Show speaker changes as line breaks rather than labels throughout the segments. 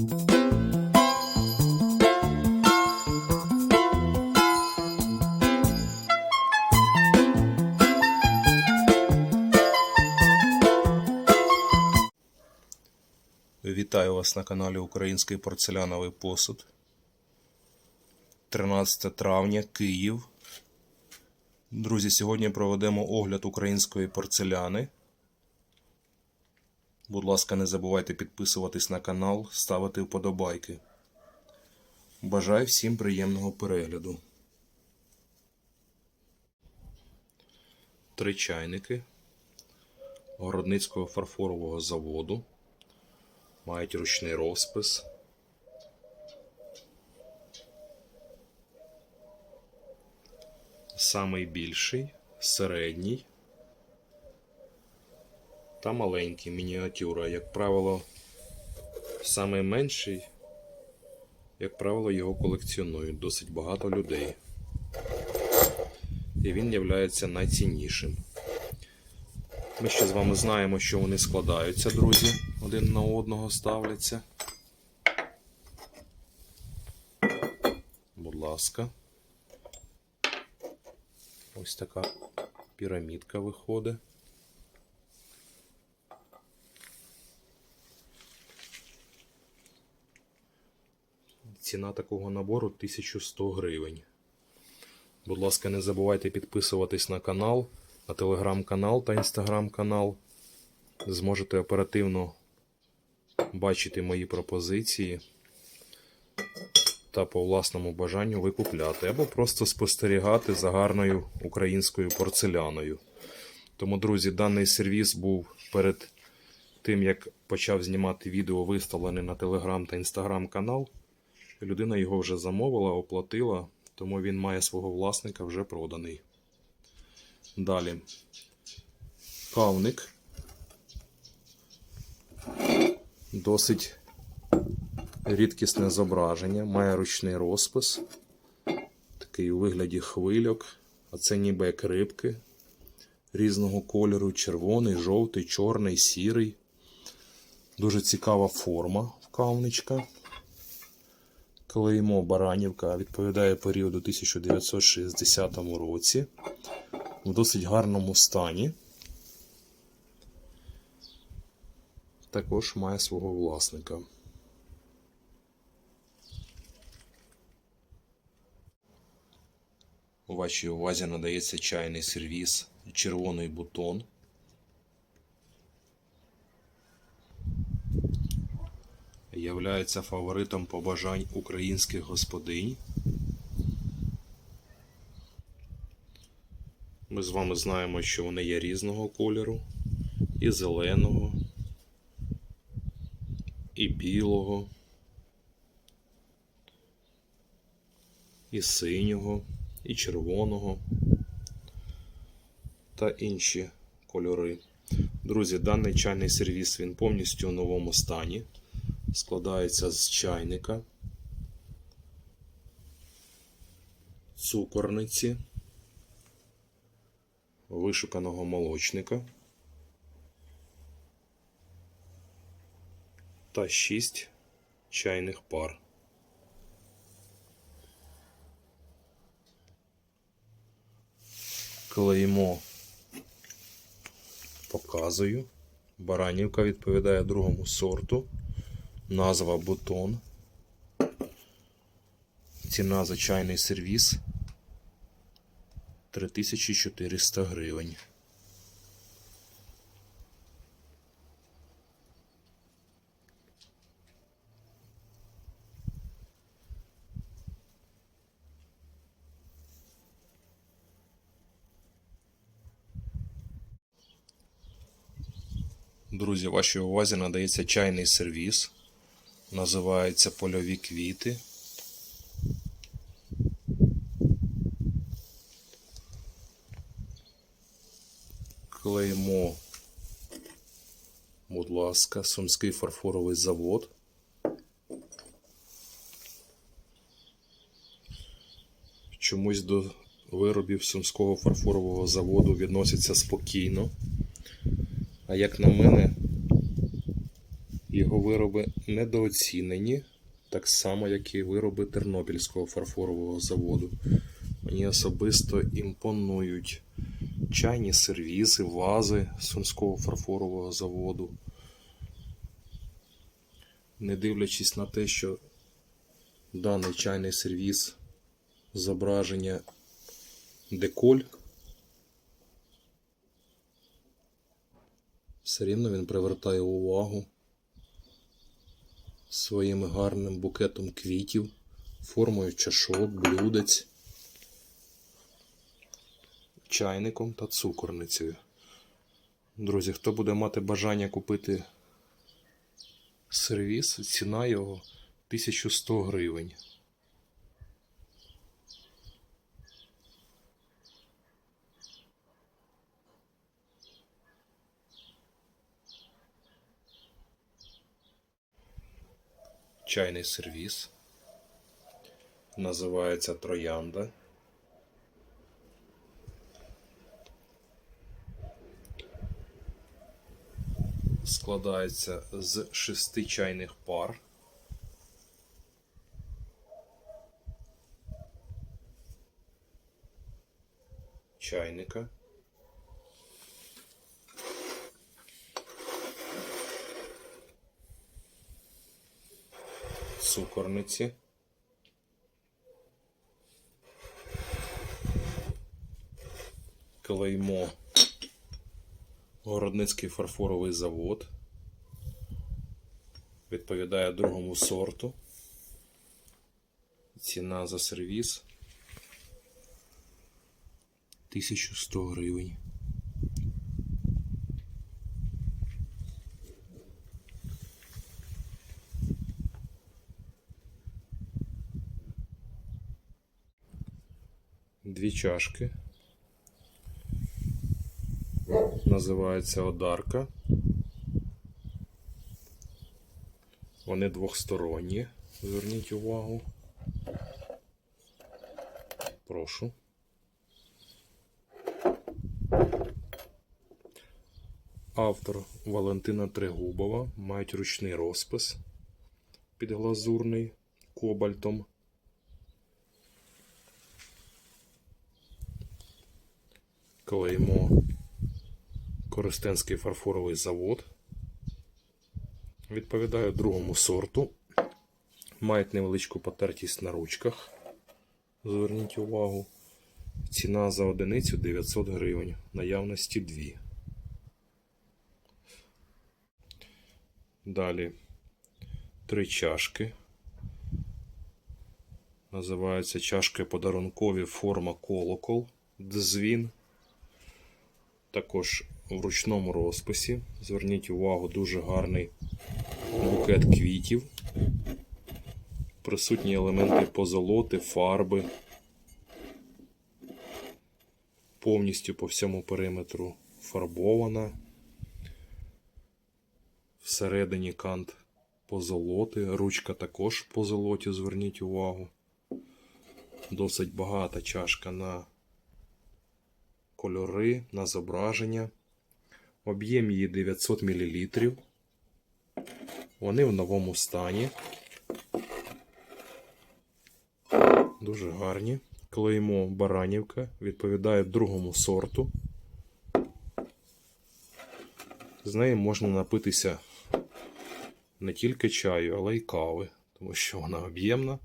Вітаю вас на каналі Український порцеляновий посуд. 13 травня, Київ. Друзі, сьогодні проведемо огляд української порцеляни. Будь ласка, не забувайте підписуватись на канал, ставити вподобайки. Бажаю всім приємного перегляду. Три чайники Городницького фарфорового заводу. Мають ручний розпис. Самий більший, середній та маленький мініатюра. Як правило, самий менший, як правило, його колекціонують досить багато людей. І він є найціннішим. Ми ще з вами знаємо, що вони складаються, друзі, один на одного ставляться. Будь ласка. Ось така пірамідка виходить. Ціна такого набору 1100 гривень. Будь ласка, не забувайте підписуватись на канал на телеграм-канал та інстаграм-канал. Зможете оперативно бачити мої пропозиції та по власному бажанню викупляти, або просто спостерігати за гарною українською порцеляною. Тому, друзі, даний сервіс був перед тим, як почав знімати відео, виставлений на телеграм та інстаграм канал. Людина його вже замовила, оплатила, тому він має свого власника вже проданий. Далі кавник. Досить рідкісне зображення, має ручний розпис, такий у вигляді хвильок, а це ніби як рибки різного кольору: червоний, жовтий, чорний, сірий. Дуже цікава форма в кавничка. Клеймо Баранівка відповідає періоду 1960 році в досить гарному стані. Також має свого власника. У вашій увазі надається чайний сервіс червоний бутон. Являється фаворитом побажань українських господинь. Ми з вами знаємо, що вони є різного кольору, і зеленого, і білого, і синього, і червоного та інші кольори. Друзі, даний чайний сервіс він повністю у новому стані. Складається з чайника, цукорниці вишуканого молочника та 6 чайних пар. Клеймо показую. Баранівка відповідає другому сорту. Назва бутон. Ціна за чайний сервіс 3400 гривень. Друзі, вашій увазі надається чайний сервіс. Називається польові квіти. Клеймо, будь ласка, Сумський фарфоровий завод. Чомусь до виробів Сумського фарфорового заводу відносяться спокійно. А як на мене, Його вироби недооцінені, так само, як і вироби Тернопільського фарфорового заводу. Мені особисто імпонують чайні сервізи, вази Сумського фарфорового заводу. Не дивлячись на те, що даний чайний сервіз зображення деколь, все рівно він привертає увагу своїм гарним букетом квітів, формою чашок, блюдець, чайником та цукорницею. Друзі, хто буде мати бажання купити сервіс, ціна його 1100 гривень. Чайний сервіс. Називається Троянда. Складається з шести чайних пар. Чайника. Цукорниці. Клеймо. Городницький фарфоровий завод. Відповідає другому сорту. Ціна за сервіс 1100 гривень. Дві чашки. Називається Одарка. Вони двохсторонні. Зверніть увагу. Прошу. Автор Валентина Трегубова. Мають ручний розпис підглазурний кобальтом. Клеймо Коростенський фарфоровий завод. Відповідає другому сорту. Мають невеличку потертість на ручках. Зверніть увагу. Ціна за одиницю 900 гривень. Наявності 2. Далі три чашки. Називаються чашки подарункові форма колокол. Дзвін. Також в ручному розписі. Зверніть увагу, дуже гарний букет квітів. Присутні елементи позолоти, фарби. Повністю по всьому периметру фарбована. Всередині кант позолоти. Ручка також по золоті, зверніть увагу. Досить багата чашка на кольори, на зображення. Об'єм її 900 мл. Вони в новому стані. Дуже гарні. Клеймо Баранівка відповідає другому сорту. З неї можна напитися не тільки чаю, але й кави, тому що вона об'ємна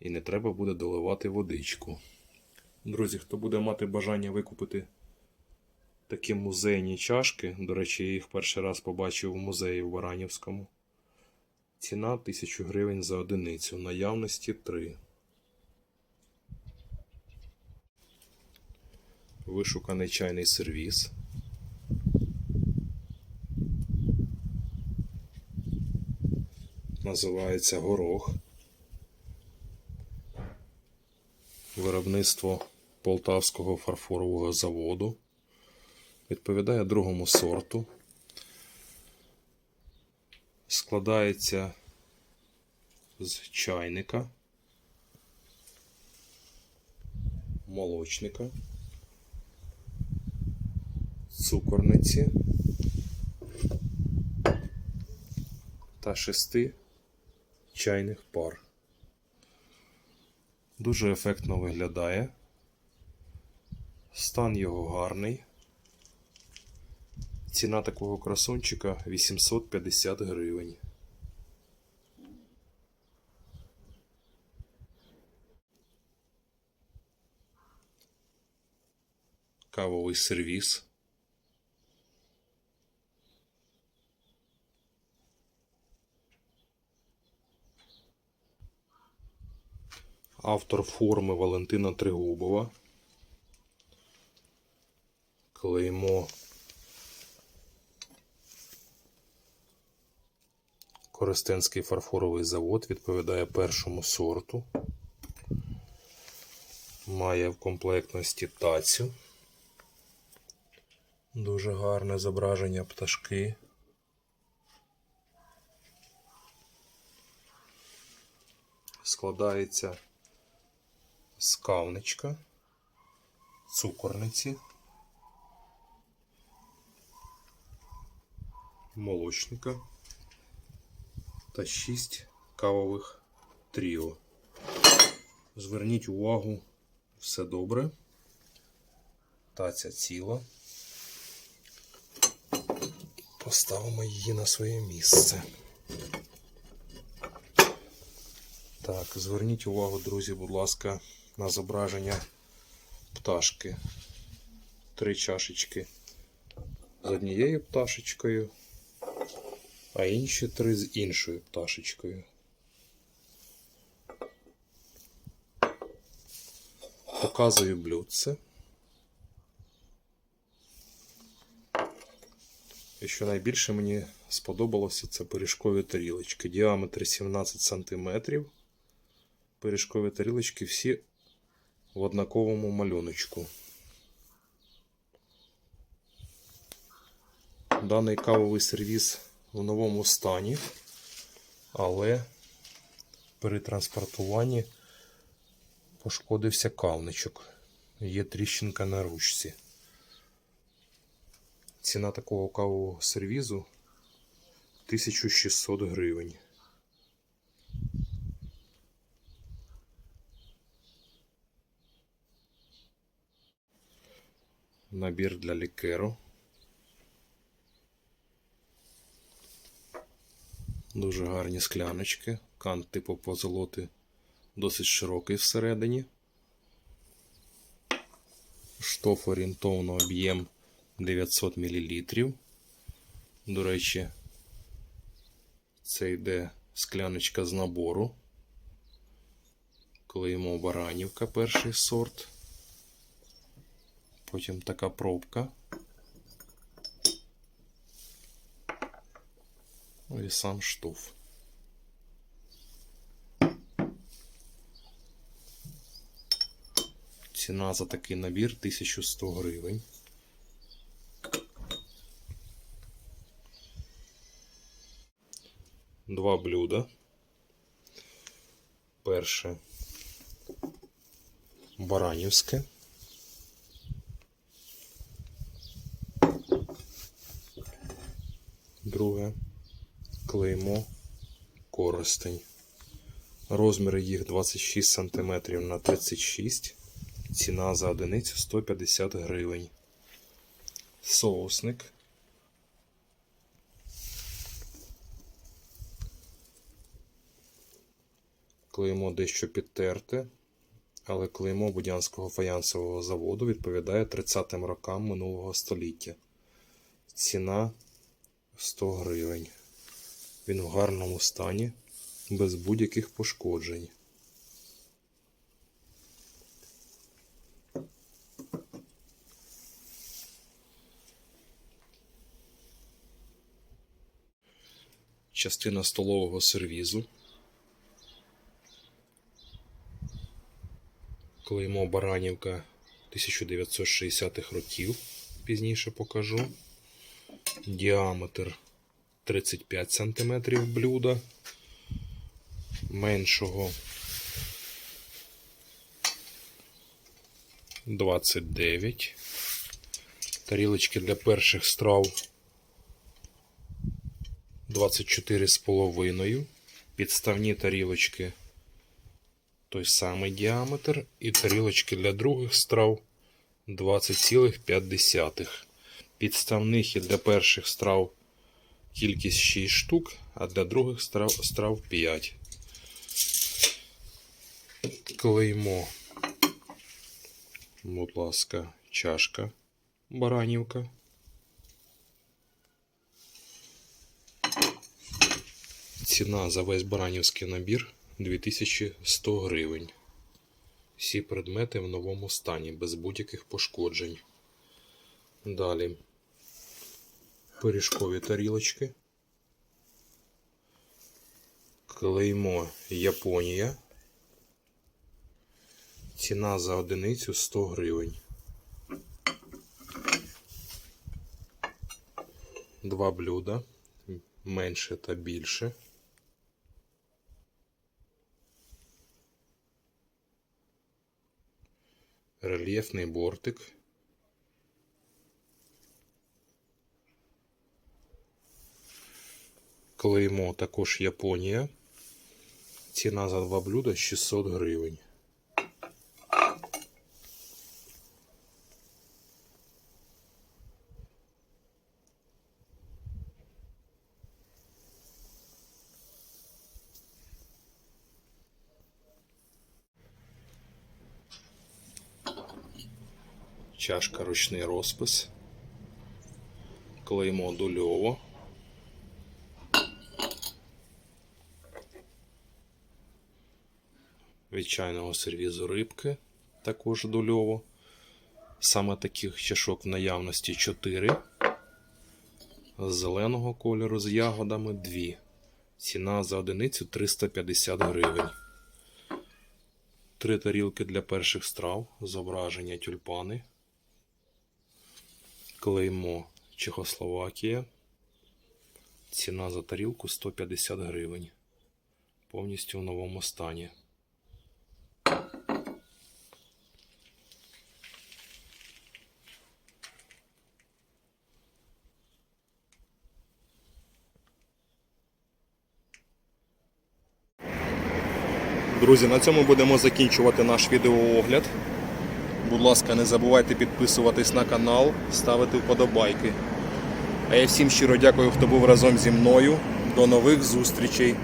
і не треба буде доливати водичку. Друзі, хто буде мати бажання викупити такі музейні чашки, до речі, я їх перший раз побачив у музеї в Баранівському. Ціна 1000 гривень за одиницю, наявності 3. Вишуканий чайний сервіс. Називається горох. Виробництво Полтавського фарфорового заводу. Відповідає другому сорту. Складається з чайника, молочника, цукорниці, та 6 чайних пар. Дуже ефектно виглядає. Стан його гарний. Ціна такого красунчика 850 гривень. Кавовий сервіс. Автор форми Валентина Тригубова. Клеймо Коростенський фарфоровий завод відповідає першому сорту. Має в комплектності тацю. Дуже гарне зображення пташки. Складається з кавничка, цукорниці, молочника та 6 кавових тріо. Зверніть увагу, все добре. Таця ціла. Поставимо її на своє місце. Так, зверніть увагу, друзі, будь ласка, на зображення пташки. Три чашечки з однією пташечкою, а інші три з іншою пташечкою. Показую блюдце. І що найбільше мені сподобалося, це пиріжкові тарілочки. Діаметр 17 см. Пиріжкові тарілочки всі в однаковому малюночку. Даний кавовий сервіс в новому стані, але при транспортуванні пошкодився кавничок. Є тріщинка на ручці. Ціна такого кавового сервізу 1600 гривень. Набір для лікеру. Дуже гарні скляночки. Кант типу позолоти досить широкий всередині. Штоф орієнтовно об'єм 900 мл. До речі, це йде скляночка з набору. Клеїмо Баранівка перший сорт. Потім така пробка. Ну і сам штоф. Ціна за такий набір 1100 гривень. Два блюда. Перше баранівське. Друге клеймо коростень. Розміри їх 26 см на 36 Ціна за одиницю 150 гривень. Соусник. Клеймо дещо підтерте, але клеймо Будянського фаянсового заводу відповідає 30-м рокам минулого століття. Ціна 100 гривень. Він в гарному стані, без будь-яких пошкоджень. Частина столового сервізу. Клеймо Баранівка 1960-х років. Пізніше покажу. Діаметр 35 см блюда. Меншого 29. Тарілочки для перших страв 24,5. Підставні тарілочки той самий діаметр. І тарілочки для других страв 20,5. Підставних і для перших страв кількість 6 штук, а для других страв, страв 5. Клеймо. Будь ласка, чашка баранівка. Ціна за весь баранівський набір 2100 гривень. Всі предмети в новому стані, без будь-яких пошкоджень. Далі пиріжкові тарілочки. Клеймо Японія. Ціна за одиницю 100 гривень. Два блюда. Менше та більше. Рельєфний бортик. Клеймо також Японія. Ціна за два блюда 600 гривень. Чашка ручний розпис. Клеймо дульово. Від чайного сервізу рибки також дульово. Саме таких чашок в наявності 4. З зеленого кольору з ягодами 2. Ціна за одиницю 350 гривень. Три тарілки для перших страв. Зображення тюльпани. Клеймо Чехословакія. Ціна за тарілку 150 гривень. Повністю в новому стані. Друзі, на цьому будемо закінчувати наш відеоогляд. Будь ласка, не забувайте підписуватись на канал, ставити вподобайки. А я всім щиро дякую, хто був разом зі мною. До нових зустрічей!